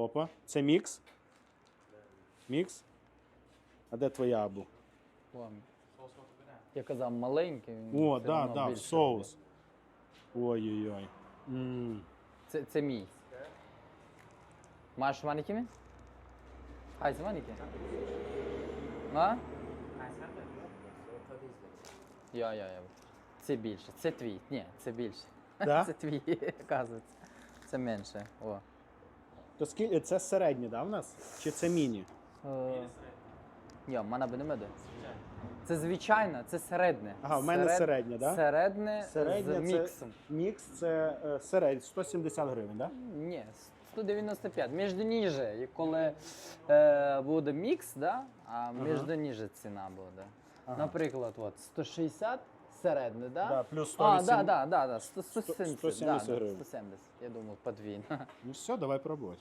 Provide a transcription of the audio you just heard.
Опа. Це мікс? Мікс? А де твоя абу? Вон. Я казав маленький. він О, все да, одно да, більше соус. Ой-ой-ой. М. Це, це мій. Маєш маленькими? Ай, це маленькі? А? Я, я, я. Це більше. Це твій. Ні, це більше. Да? Це твій, оказується. Це менше. О. То скільки це середнє, да, в нас? Чи це міні? Е, Ні, в мене би не меде. Це звичайно, це середне. Ага, в мене середнє, да? Середне, з це міксом. мікс це е, середнє, 170 гривень, да? Ні, 195. Між ніже, і коли е, буде мікс, да, а між ніже ціна буде. Наприклад, от 160 середне, да? Да, плюс А, да, да, да, да, 100, 170, 170 да, гривень. 170. Я думав, подвійно. Ну все, давай пробувати.